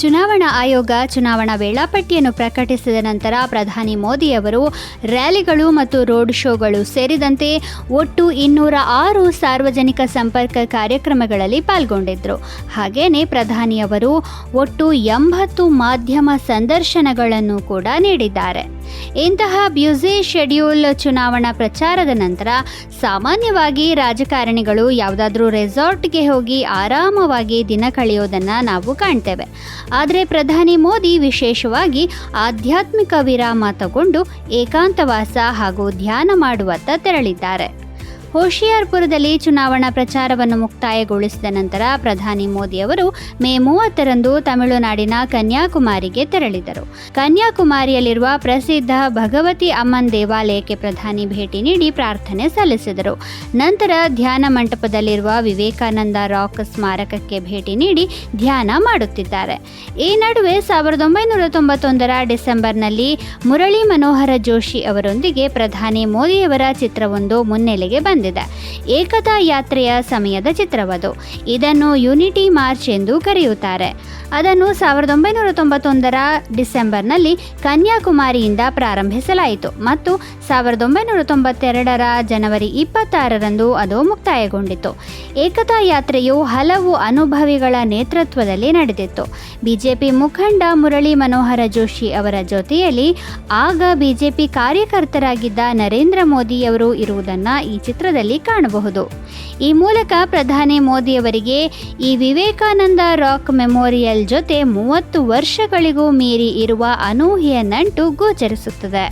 ಚುನಾವಣಾ ಆಯೋಗ ಚುನಾವಣಾ ವೇಳಾಪಟ್ಟಿಯನ್ನು ಪ್ರಕಟಿಸಿದ ನಂತರ ಪ್ರಧಾನಿ ಮೋದಿಯವರು ರ್ಯಾಲಿಗಳು ಮತ್ತು ರೋಡ್ ಶೋಗಳು ಸೇರಿದಂತೆ ಒಟ್ಟು ಇನ್ನೂರ ಆರು ಸಾರ್ವಜನಿಕ ಸಂಪರ್ಕ ಕಾರ್ಯಕ್ರಮಗಳಲ್ಲಿ ಪಾಲ್ಗೊಂಡಿದ್ದರು. ಹಾಗೆಯೇ ಪ್ರಧಾನಿಯವರು ಒಟ್ಟು ಎಂಬತ್ತು ಮಾಧ್ಯಮ ಸಂದರ್ಶನಗಳನ್ನು ಕೂಡ ನೀಡಿದ್ದಾರೆ. ಇಂತಹ ಬ್ಯುಸಿ ಶೆಡ್ಯೂಲ್ ಚುನಾವಣಾ ಪ್ರಚಾರದ ನಂತರ ಸಾಮಾನ್ಯವಾಗಿ ರಾಜಕಾರಣಿಗಳು ಯಾವುದಾದ್ರೂ ರೆಸಾರ್ಟ್ಗೆ ಹೋಗಿ ಆರಾಮವಾಗಿ ದಿನ ಕಳೆಯೋದನ್ನು ನಾವು ಕಾಣ್ತೇವೆ. ಆದರೆ ಪ್ರಧಾನಿ ಮೋದಿ ವಿಶೇಷವಾಗಿ ಆಧ್ಯಾತ್ಮಿಕ ವಿರಾಮ ತಗೊಂಡು ಏಕಾಂತವಾಸ ಹಾಗೂ ಧ್ಯಾನ ಮಾಡುವತ್ತ ತೆರಳಿದ್ದಾರೆ. ಹೋಶಿಯಾರ್ಪುರದಲ್ಲಿ ಚುನಾವಣಾ ಪ್ರಚಾರವನ್ನು ಮುಕ್ತಾಯಗೊಳಿಸಿದ ನಂತರ ಪ್ರಧಾನಿ ಮೋದಿ ಅವರು ಮೇ ಮೂವತ್ತರಂದು ತಮಿಳುನಾಡಿನ ಕನ್ಯಾಕುಮಾರಿಗೆ ತೆರಳಿದರು. ಕನ್ಯಾಕುಮಾರಿಯಲ್ಲಿರುವ ಪ್ರಸಿದ್ಧ ಭಗವತಿ ಅಮ್ಮನ್ ದೇವಾಲಯಕ್ಕೆ ಪ್ರಧಾನಿ ಭೇಟಿ ನೀಡಿ ಪ್ರಾರ್ಥನೆ ಸಲ್ಲಿಸಿದರು. ನಂತರ ಧ್ಯಾನ ಮಂಟಪದಲ್ಲಿರುವ ವಿವೇಕಾನಂದ ರಾಕ್ ಸ್ಮಾರಕಕ್ಕೆ ಭೇಟಿ ನೀಡಿ ಧ್ಯಾನ ಮಾಡುತ್ತಿದ್ದಾರೆ. ಈ ನಡುವೆ ಸಾವಿರದ ಒಂಬೈನೂರ ತೊಂಬತ್ತೊಂದರ ಡಿಸೆಂಬರ್ನಲ್ಲಿ ಮುರಳಿ ಮನೋಹರ ಜೋಶಿ ಅವರೊಂದಿಗೆ ಪ್ರಧಾನಿ ಮೋದಿಯವರ ಚಿತ್ರವೊಂದು ಮುನ್ನೆಲೆಗೆ ಬಂದಿದೆ. ಏಕತಾ ಯಾತ್ರೆಯ ಸಮಯದ ಚಿತ್ರವದು. ಇದನ್ನು ಯುನಿಟಿ ಮಾರ್ಚ್ ಎಂದು ಕರೆಯುತ್ತಾರೆ. ಅದನ್ನು ಸಾವಿರದ ಒಂಬೈನೂರ ತೊಂಬತ್ತೊಂದರ ಡಿಸೆಂಬರ್ನಲ್ಲಿ ಕನ್ಯಾಕುಮಾರಿಯಿಂದ ಪ್ರಾರಂಭಿಸಲಾಯಿತು ಮತ್ತು ಸಾವಿರದ ಒಂಬೈನೂರ ತೊಂಬತ್ತೆರಡರ ಜನವರಿ ಇಪ್ಪತ್ತಾರರಂದು ಅದು ಮುಕ್ತಾಯಗೊಂಡಿತು. ಏಕತಾ ಯಾತ್ರೆಯು ಹಲವು ಅನುಭವಿಗಳ ನೇತೃತ್ವದಲ್ಲಿ ನಡೆದಿತ್ತು. ಬಿಜೆಪಿ ಮುಖಂಡ ಮುರಳಿ ಮನೋಹರ ಜೋಶಿ ಅವರ ಜೊತೆಯಲ್ಲಿ ಆಗ ಬಿಜೆಪಿ ಕಾರ್ಯಕರ್ತರಾಗಿದ್ದ ನರೇಂದ್ರ ಮೋದಿಯವರು ಇರುವುದನ್ನು ಈ ಚಿತ್ರದಲ್ಲಿ ಕಾಣಬಹುದು. ಈ ಮೂಲಕ ಪ್ರಧಾನಿ ಮೋದಿಯವರಿಗೆ ಈ ವಿವೇಕಾನಂದ ರಾಕ್ ಮೆಮೋರಿಯಲ್ ಜೊತೆ ಮೂವತ್ತು ವರ್ಷಗಳಿಗೂ ಮೀರಿ ಇರುವ ಅನೂಹ್ಯ ನಂಟು ಗೋಚರಿಸುತ್ತದೆ.